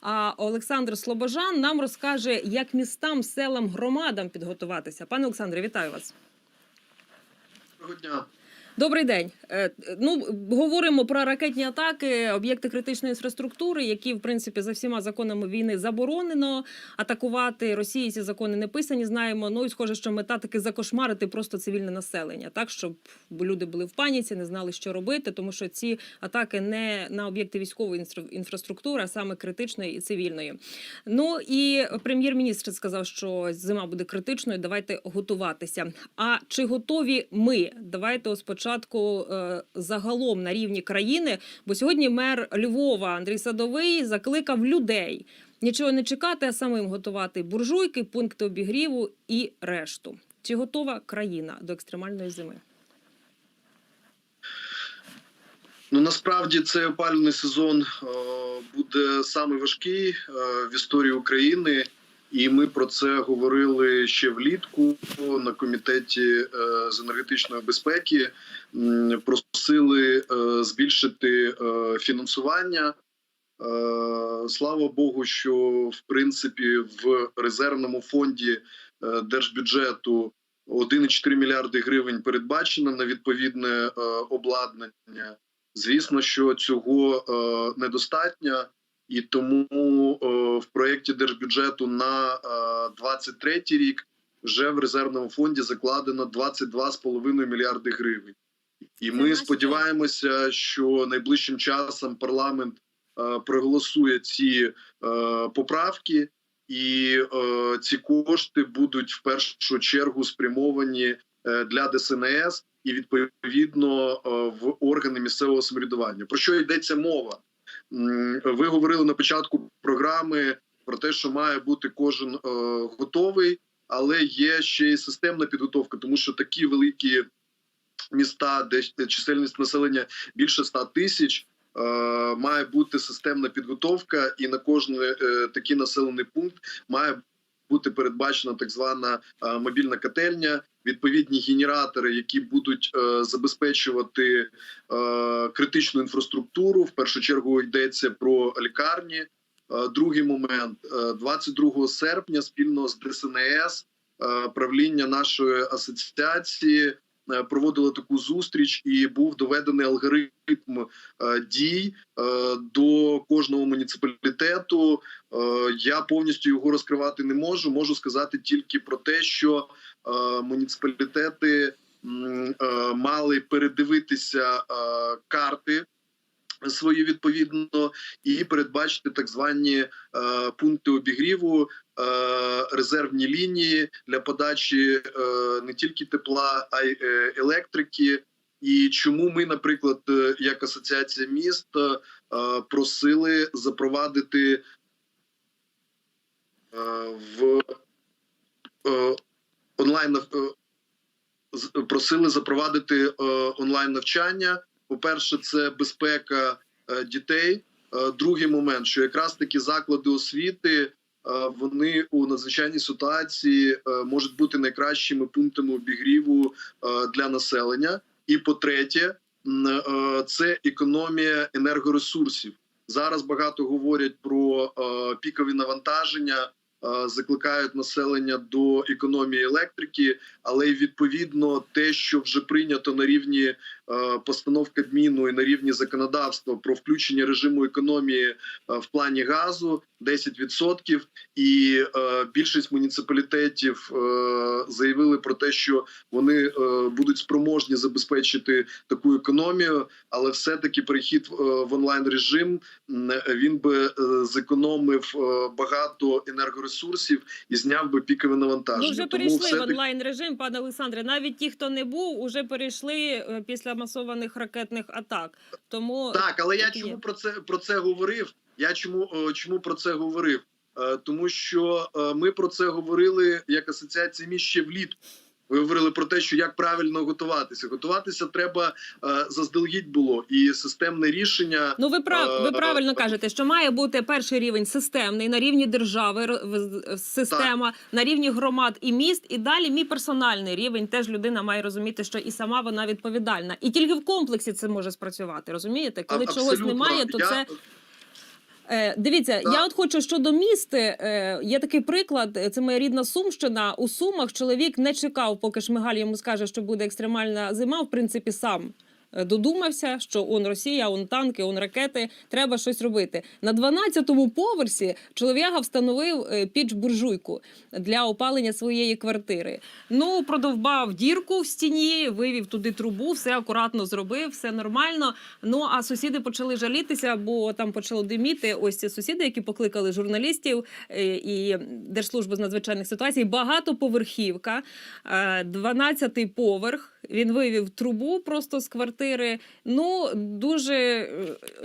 А Олександр Слобожан нам розкаже, як містам, селам, громадам підготуватися. Пане Олександре, вітаю вас. Доброго дня. Добрий день. Е, Ну говоримо про ракетні атаки, об'єкти критичної інфраструктури, які в принципі за всіма законами війни заборонено атакувати. Росії ці закони не писані. Знаємо. Ну і схоже, що мета таки закошмарити просто цивільне населення, так щоб люди були в паніці, не знали, що робити, тому що ці атаки не на об'єкти військової інфра- інфраструктури, а саме критичної і цивільної. Ну і прем'єр-міністр сказав, що зима буде критичною. Давайте готуватися. А чи готові ми? Давайте спочатку е, загалом на рівні країни. Бо сьогодні мер Львова Андрій Садовий закликав людей нічого не чекати, а самим готувати буржуйки, пункти обігріву і решту. Чи готова країна до екстремальної зими? Ну насправді цей опалювальний сезон е, буде саме в історії України, і ми про це говорили ще влітку на комітеті е, з енергетичної безпеки. Просили е, збільшити е, фінансування. Слава Богу, що в принципі в резервному фонді держбюджету 1,4 мільярди гривень передбачено на відповідне обладнання. Звісно, що цього недостатньо, і тому е, в проєкті держбюджету на е, 23 рік вже в резервному фонді закладено 22,5 мільярди гривень. І ми сподіваємося, що найближчим часом парламент е, проголосує ці е, поправки, і е, ці кошти будуть в першу чергу спрямовані е, для ДСНС і відповідно е, в органи місцевого самоврядування. Про що йдеться мова? Ви говорили на початку програми про те, що має бути кожен е, готовий, але є ще й системна підготовка, тому що такі великі міста, де чисельність населення більше 100 тисяч. е, Має бути системна підготовка, і на кожен е, такий населений пункт має бути передбачена так звана мобільна котельня, відповідні генератори, які будуть е, забезпечувати е, критичну інфраструктуру. В першу чергу йдеться про лікарні. Е, Другий момент е, 22 серпня спільно з ДСНС е, правління нашої асоціації е, проводило таку зустріч, і був доведений алгоритм е, дій е, до кожного муніципалітету. Я повністю його розкривати не можу. Можу сказати тільки про те, що муніципалітети мали передивитися карти. Свої відповідно і передбачити так звані е, пункти обігріву, резервні лінії для подачі е, не тільки тепла, а й е, електрики. І чому ми, наприклад, е, як асоціація міст, е, просили запровадити е, в е, онлайн е, просили запровадити е, онлайн навчання. По-перше, це безпека е, дітей. Е, Другий момент, що якраз такі заклади освіти е, вони у надзвичайній ситуації е, можуть бути найкращими пунктами обігріву е, для населення. І по-третє, е, це економія енергоресурсів. Зараз багато говорять про е, пікові навантаження, е, закликають населення до економії електрики, але й відповідно те, що вже прийнято на рівні е, постанов Кабміну і на рівні законодавства про включення режиму економії е, в плані газу 10%. І е, більшість муніципалітетів е, заявили про те, що вони е, будуть спроможні забезпечити таку економію, але все-таки перехід е, в онлайн режим він би е, зекономив е, багато енергоресурсів і зняв би пікове навантаження. Ну, вже перейшли в онлайн режим, пане Олександре. Навіть ті, хто не був, уже перейшли е, після масованих ракетних атак. Тому Так, але я чому про це про це говорив? Я чому е, чому про це говорив? Е, Тому що е, ми про це говорили як асоціація міст ще влітку. Ви говорили про те, що як правильно готуватися. Готуватися треба е, заздалегідь було і системне рішення. Ну, ви прав, ви Е, правильно е, кажете, що має бути перший рівень системний на рівні держави, система на рівні громад і міст, і далі мій персональний рівень. Теж людина має розуміти, що і сама вона відповідальна, і тільки в комплексі це може спрацювати. Розумієте, коли А- чогось немає, то Я- це Е, дивіться, Так. я от хочу щодо міст. Е, є такий приклад. е, Це моя рідна Сумщина. У Сумах чоловік не чекав, поки Шмигаль йому скаже, що буде екстремальна зима. В принципі, сам додумався, що он Росія, он танки, он ракети. Треба щось робити. На 12-му поверсі чолов'яга встановив е, піч буржуйку для опалення своєї квартири. Ну, продовбав дірку в стіні, вивів туди трубу, все акуратно зробив, все нормально. Ну а сусіди почали жалітися, бо там почало диміти. Ось ці сусіди, які покликали журналістів е, і Держслужби з надзвичайних ситуацій. Багатоповерхівка, е, 12-й поверх. Він вивів трубу просто з квартири. Ну дуже е,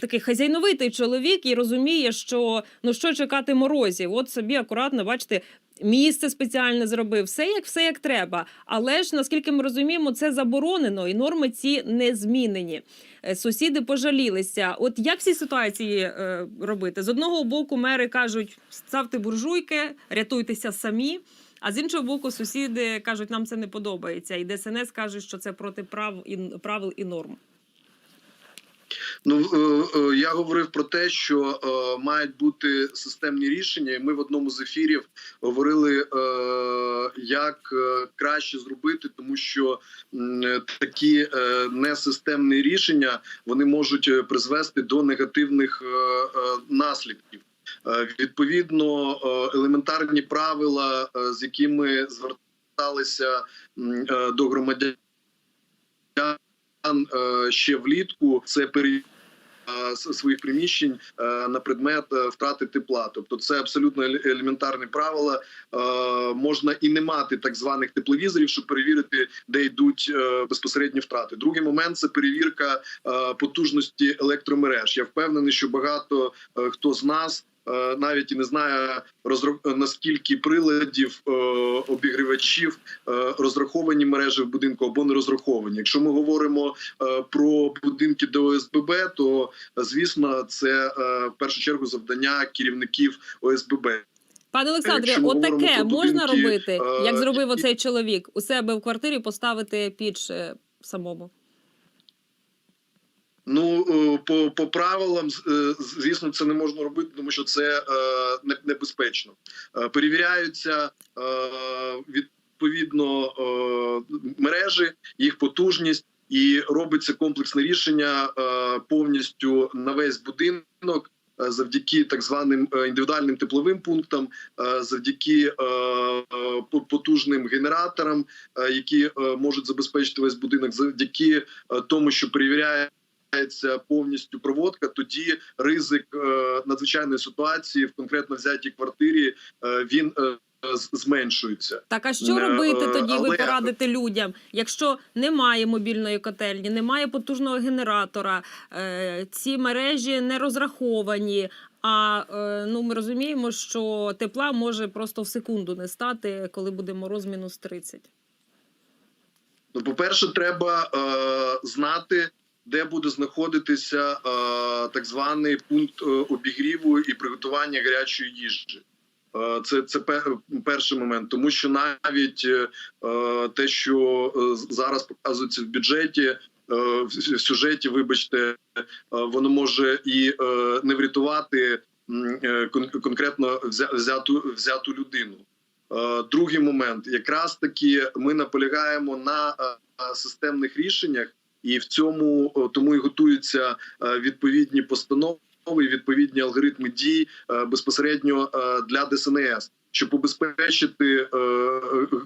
такий хазяйновитий чоловік і розуміє, що ну що чекати морозів. От собі акуратно, бачите. Місце спеціальне зробив, все як все як треба. Але ж наскільки ми розуміємо, це заборонено, і норми ці не змінені. Е, Сусіди пожалілися. От як в цій ситуації е, робити? З одного боку, мери кажуть, ставте буржуйки, рятуйтеся самі. А з іншого боку, сусіди кажуть, нам це не подобається. І ДСНС кажуть, що це проти прав і правил і норм. Ну е, е, я говорив про те, що е, мають бути системні рішення, і ми в одному з ефірів говорили, як краще зробити, тому що такі несистемні рішення вони можуть призвести до негативних наслідків. Е, Відповідно, е, елементарні правила, е, з якими зверталися до громадян ще влітку, це перевірка своїх приміщень на предмет втрати тепла. Тобто, це абсолютно еле- елементарні правила. Можна і не мати так званих тепловізорів, щоб перевірити, де йдуть безпосередні втрати. Другий момент це перевірка потужності електромереж. Я впевнений, що багато хто з нас. Е, Навіть і не знає наскільки приладів е, обігрівачів е, розраховані мережі в будинку або не розраховані. Якщо ми говоримо про будинки ДОСББ, то е, звісно, це в першу чергу завдання керівників ОСББ. Пане Олександре, отаке можна будинки, робити, як зробив які- оцей чоловік у себе в квартирі поставити піч самому. Ну е, по, по правилам, е, звісно, це не можна робити, тому що це е, небезпечно. Е, Перевіряються е, відповідно е, мережі, їх потужність, і робиться комплексне рішення повністю на весь будинок. Завдяки так званим індивідуальним тепловим пунктам, завдяки по- потужним генераторам, які можуть забезпечити весь будинок, завдяки тому, що перевіряє повністю проводка, тоді ризик е, надзвичайної ситуації в конкретно взятій квартирі е, він е, зменшується. Так, а що робити тоді? Ви але- порадите людям, якщо немає мобільної котельні, немає потужного генератора, ці мережі не розраховані. А ну ми розуміємо, що тепла може просто в секунду не стати, коли буде мороз мінус 30. Ну, по-перше, треба е, знати, де буде знаходитися е, так званий пункт е, обігріву і приготування гарячої їжі. Е, Це, це перший момент, тому що навіть е, е, те, що зараз показується в бюджеті, е, в сюжеті, вибачте, е, воно може і е, не врятувати е, конкретно взяту, взяту людину. Е, Другий момент, якраз таки ми наполягаємо на е, системних рішеннях, і в цьому тому і готуються е, відповідні постанови, відповідні алгоритми дій е, безпосередньо е, для ДСНС. Щоб убезпечити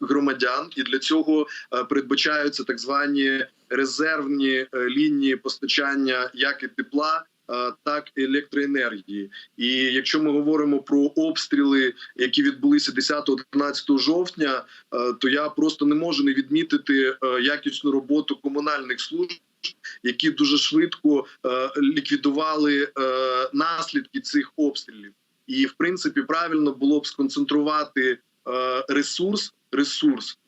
громадян, і для цього передбачаються так звані резервні лінії постачання як і тепла, так і електроенергії. І якщо ми говоримо про обстріли, які відбулися 10-11 жовтня, то я просто не можу не відмітити якісну роботу комунальних служб. Які дуже швидко ліквідували наслідки цих обстрілів, і в принципі правильно було б сконцентрувати ресурс, ресурс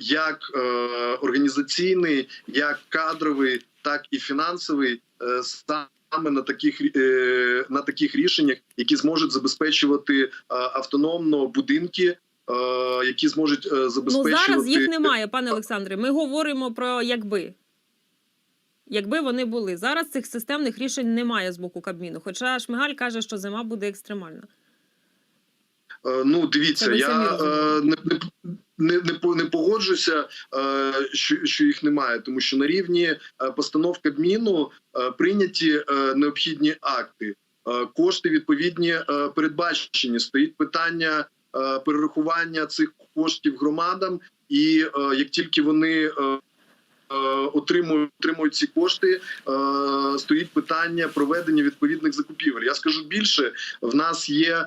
як організаційний, як кадровий, так і фінансовий, е, на таких е, на таких рішеннях, які зможуть забезпечувати е, автономно будинки, е, які зможуть е, Ну забезпечувати зараз їх немає, пане Олександре. Ми говоримо про якби. Якби вони були зараз, цих системних рішень немає з боку Кабміну. Хоча Шмигаль каже, що зима буде екстремальна. Ну, дивіться, я не, не, не, не, не погоджуся, е, що, що їх немає, тому що на рівні е, постанов Кабміну е, прийняті необхідні акти, кошти відповідні передбачені. Стоїть питання перерахування цих коштів громадам, і як тільки вони отримують, отримують ці кошти, стоїть питання проведення відповідних закупівель. Я скажу більше, в нас є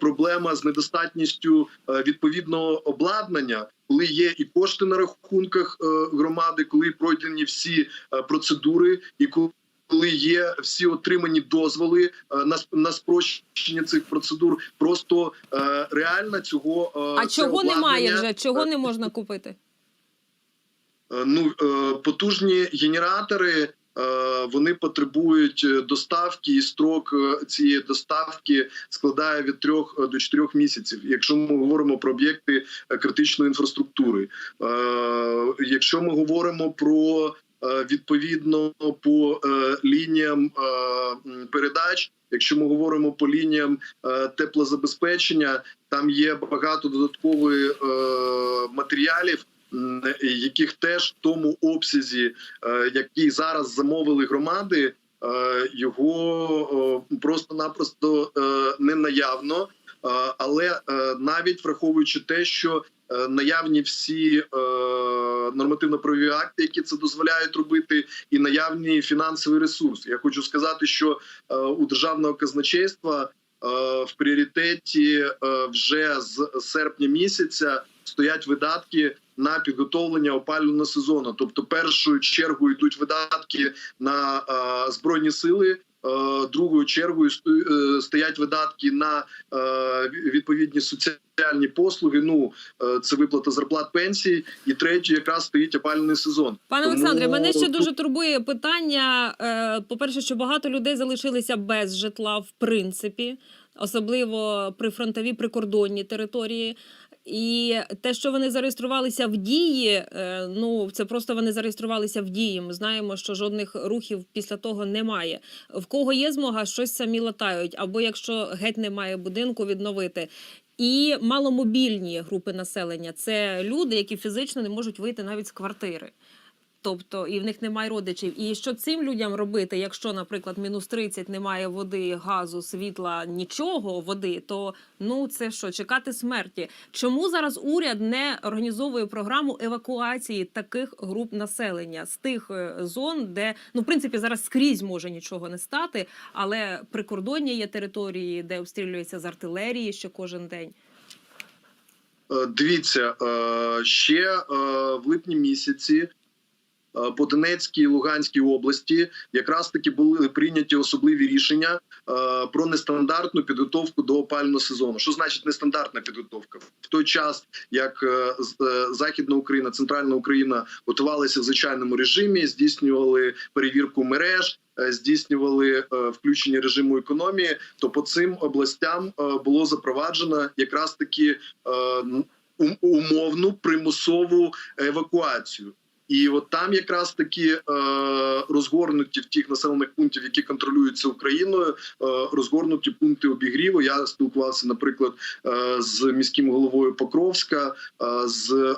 проблема з недостатністю е, відповідного обладнання, коли є і кошти на рахунках е, громади, коли пройдені всі е, процедури, і коли є всі отримані дозволи е, на сп- спрощення цих процедур, просто е, реально цього е, А чого немає вже? Чого е, не можна купити? Е, Ну е, потужні генератори. Е, Вони потребують е, доставки, і строк е, цієї доставки складає від трьох е, до чотирьох місяців. Якщо ми говоримо про об'єкти критичної інфраструктури, якщо ми говоримо про відповідно по лініям передач, якщо ми говоримо по лініям теплозабезпечення, там є багато додаткових матеріалів. Яких теж в тому обсязі, е, який зараз замовили громади, е, його е, просто-напросто не наявно. Але навіть враховуючи те, що наявні всі нормативно-правові акти, які це дозволяють робити, і наявні фінансовий ресурс. Я хочу сказати, що у державного казначейства в пріоритеті вже з серпня місяця стоять видатки на підготовлення опалювального сезону. Тобто, першою чергою йдуть видатки на е, збройні сили. е, Другою чергою е, стоять видатки на е, відповідні соціальні послуги. Ну це виплата зарплат пенсій, і третю якраз стоїть опалювальний сезон. Пане Тому Олександре, мене ще дуже турбує питання. е, По-перше, що багато людей залишилися без житла, в принципі, особливо при фронтовій прикордонній території. І те, що вони зареєструвалися в дії, е, ну це просто вони зареєструвалися в дії. Ми знаємо, що жодних рухів після того немає. В кого є змога, щось самі латають, або якщо геть немає будинку, відновити. І маломобільні групи населення це люди, які фізично не можуть вийти навіть з квартири. Тобто і в них немає родичів. І що цим людям робити, якщо, наприклад, мінус 30 немає води, газу, світла, нічого води, то ну це що, чекати смерті? Чому зараз уряд не організовує програму евакуації таких груп населення з тих е, зон, де ну в принципі зараз скрізь може нічого не стати, але прикордонні є території, де обстрілюється з артилерії ще кожен день. Е, Дивіться, е, ще в липні місяці по Донецькій і Луганській області якраз таки були прийняті особливі рішення е, про нестандартну підготовку до опального сезону. Що значить нестандартна підготовка? В той час, як е, е, Західна Україна, Центральна Україна готувалися в звичайному режимі, здійснювали перевірку мереж. е, Здійснювали е, включення режиму економії, то по цим областям е, було запроваджено якраз таки е, умовну примусову евакуацію. І от там якраз таки е, розгорнуті в тих населених пунктів, які контролюються Україною, е, розгорнуті пункти обігріву. Я спілкувався, наприклад, е, з міським головою Покровська, е, з е,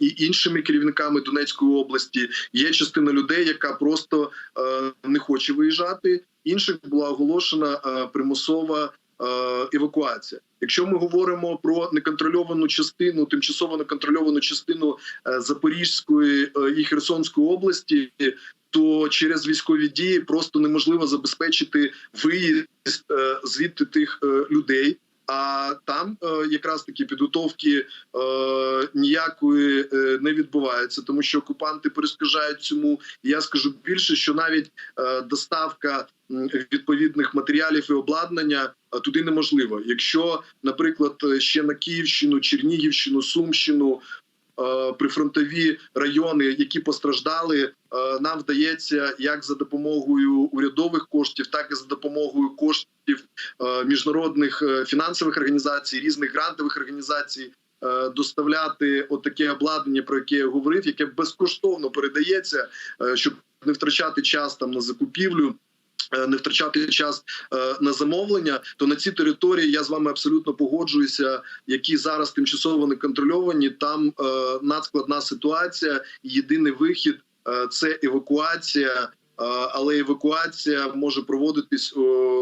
і іншими керівниками Донецької області. Є частина людей, яка просто е, не хоче виїжджати. Інших була оголошена е, примусова евакуація. Якщо ми говоримо про неконтрольовану частину, тимчасово неконтрольовану частину е, Запорізької е, і Херсонської області, то через військові дії просто неможливо забезпечити виїзд е, звідти тих е, людей. А там е, якраз таки підготовки е, ніякої е, не відбувається, тому що окупанти перешкоджають цьому. Я скажу більше, що навіть е, доставка відповідних матеріалів і обладнання е, туди неможливо. Якщо, наприклад, е, ще на Київщину, Чернігівщину, Сумщину. е, Прифронтові райони, які постраждали, е, нам вдається як за допомогою урядових коштів, так і за допомогою коштів міжнародних фінансових організацій, різних грантових організацій. Доставляти отаке обладнання, про яке я говорив, яке безкоштовно передається, щоб не втрачати час там на закупівлю. Е, Не втрачати час е, на замовлення, то на ці території я з вами абсолютно погоджуюся, які зараз тимчасово не контрольовані. Там е, надскладна ситуація. Єдиний вихід це евакуація, але евакуація може проводитись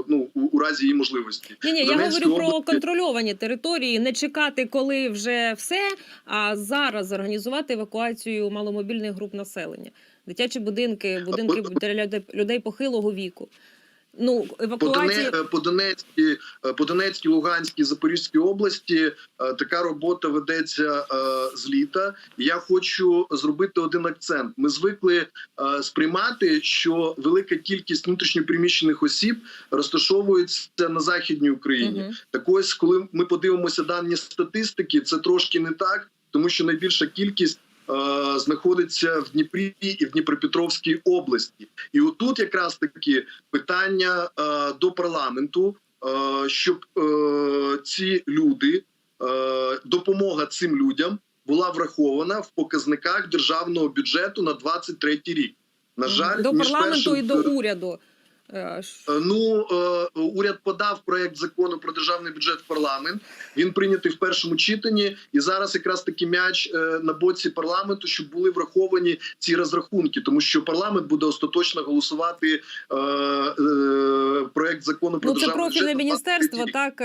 ну у, разі її можливості. Ні, ні, я говорю про контрольовані території, не чекати, коли вже все, а зараз організувати евакуацію маломобільних груп населення, дитячі будинки, будинки для людей- похилого віку. Ну, по, евакуація. По Донецькій, е, по Донецькій, Луганській, Запорізькій області е, така робота ведеться е, з літа. Я хочу зробити один акцент. Ми звикли е, сприймати, що велика кількість внутрішньопереміщених осіб розташовується на західній Україні. Мгм. Так ось, коли ми подивимося дані статистики, це трошки не так, тому що найбільша кількість е, знаходиться в Дніпрі і в Дніпропетровській області. І отут якраз таки питання е, до парламенту, е, щоб е, ці люди, е, допомога цим людям була врахована в показниках державного бюджету на 23 рік. На жаль, до парламенту першим- і до уряду. Е, Е, Ну е, уряд подав проект закону про державний бюджет в парламент. Він прийнятий в першому читанні, і зараз якраз таки м'яч на боці парламенту, щоб були враховані ці розрахунки, тому що парламент буде остаточно голосувати проект закону про Ну, це державний профільне бюджет. міністерство, так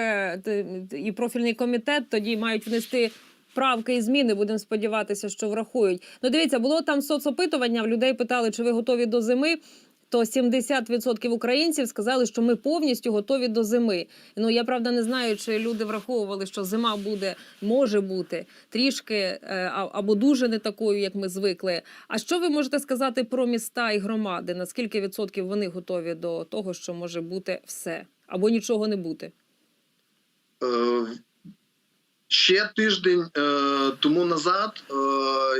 і профільний комітет тоді мають внести. Правки і зміни будемо сподіватися, що врахують. Ну, дивіться, було там соцопитування. В людей питали, чи ви готові до зими. То 70% українців сказали, що ми повністю готові до зими. Ну я правда не знаю, чи люди враховували, що зима буде, може бути трішки е, або дуже не такою, як ми звикли. А що ви можете сказати про міста і громади? Наскільки відсотків вони готові до того, що може бути все або нічого не бути? Ще тиждень е, тому назад е,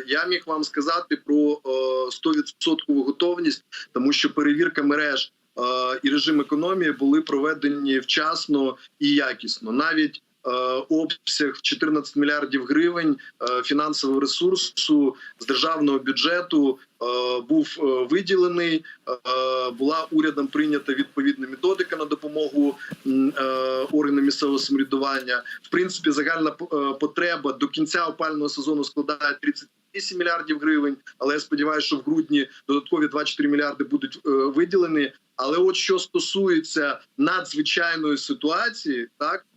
я міг вам сказати про е, 100% готовність, тому що перевірка мереж е, і режим економії були проведені вчасно і якісно. Навіть обсяг в 14 мільярдів гривень е, фінансового ресурсу з державного бюджету е, був е, виділений. Е, була урядом прийнята відповідна методика на допомогу е, органам місцевого самоврядування. В принципі, загальна е, потреба до кінця опального сезону складає 38 мільярдів гривень. Але я сподіваюся, що в грудні додаткові 24 мільярди будуть е, виділені. Але от що стосується надзвичайної ситуації, так е,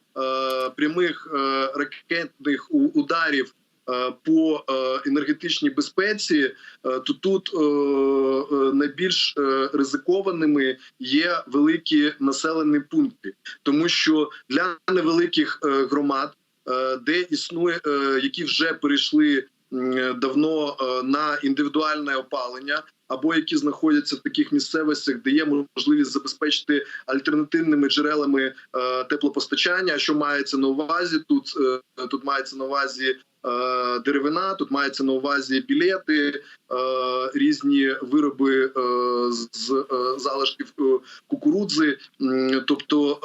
прямих е, ракетних ударів. е, По е, енергетичній безпеці, е, то тут е, е, найбільш е, ризикованими є великі населені пункти, тому що для невеликих е, громад, е, де існує, е, які вже перейшли давно е, на індивідуальне опалення, або які знаходяться в таких місцевостях, де є можливість забезпечити альтернативними джерелами е, теплопостачання. Що мається на увазі? Тут е, тут мається на увазі. е, Деревина тут мається на увазі білети, різні вироби з залишків кукурудзи. Тобто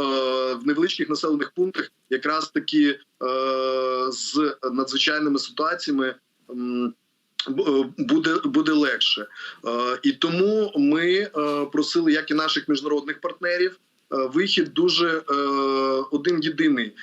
в невеличких населених пунктах якраз таки з надзвичайними ситуаціями. Е, Буде буде легше, Е, і тому ми е, просили, як і наших міжнародних партнерів, вихід дуже один єдиний.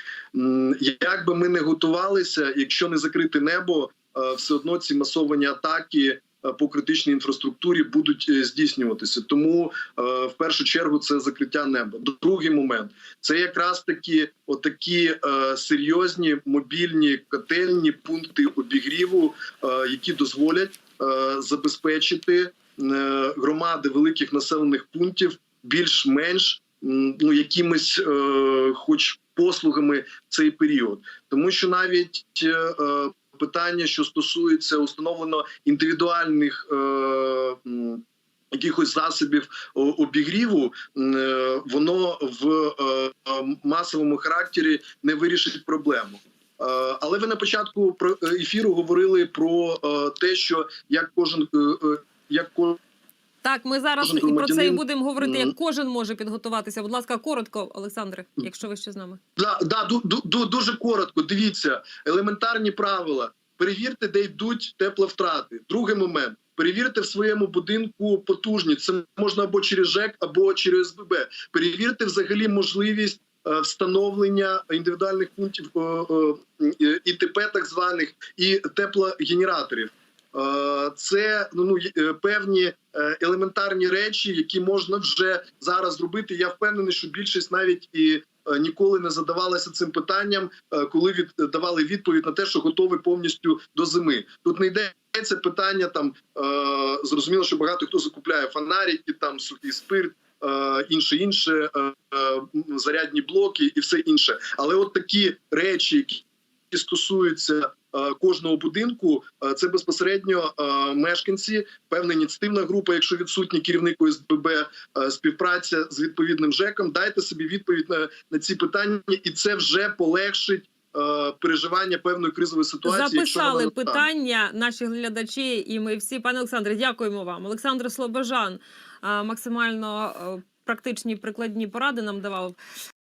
Як би ми не готувалися, якщо не закрити небо, все одно ці масовані атаки по критичній інфраструктурі будуть е, здійснюватися. Тому е, в першу чергу це закриття неба. Другий момент це якраз такі отакі е, серйозні мобільні котельні пункти обігріву, е, які дозволять е, забезпечити е, громади великих населених пунктів більш-менш ну якимись, е, хоч послугами цей період, тому що навіть е, е, питання, що стосується установлено індивідуальних. Е, Якихось засобів обігріву е, воно в е, е, масовому характері не вирішить проблему. Але ви на початку про ефіру говорили про те, що як кожен як ко- Так, ми зараз Кожен і про це і будемо говорити. Як кожен може підготуватися. Будь ласка, коротко, Олександре, якщо ви ще з нами. Да, да, ду, ду, ду, дуже коротко. Дивіться, елементарні правила. Перевірте, де йдуть тепловтрати. Другий момент. Перевірте в своєму будинку потужність. Це можна або через ЖЕК, або через СББ. Перевірте взагалі можливість е, встановлення індивідуальних пунктів е, е, ІТП, так званих, і теплогенераторів. Е, Це ну, ну е, певні е, елементарні речі, які можна вже зараз зробити. Я впевнений, що більшість навіть і ніколи не задавалася цим питанням, коли від давали відповідь на те, що готові повністю до зими. Тут не йдеться питання там зрозуміло, що багато хто закупляє фонарики, там сухий спирт. Інше інше зарядні блоки і все інше, але от такі речі, які стосуються е, кожного будинку, е, це безпосередньо е, мешканці, певна ініціативна група, якщо відсутні керівник ОСББ, співпраця з відповідним ЖЕКом. Дайте собі відповідь на, на ці питання, і це вже полегшить переживання певної кризової ситуації. якщо вона Записали питання наші глядачі, і ми всі, пане Олександре, дякуємо вам. Олександр Слобожан максимально практичні прикладні поради нам давав.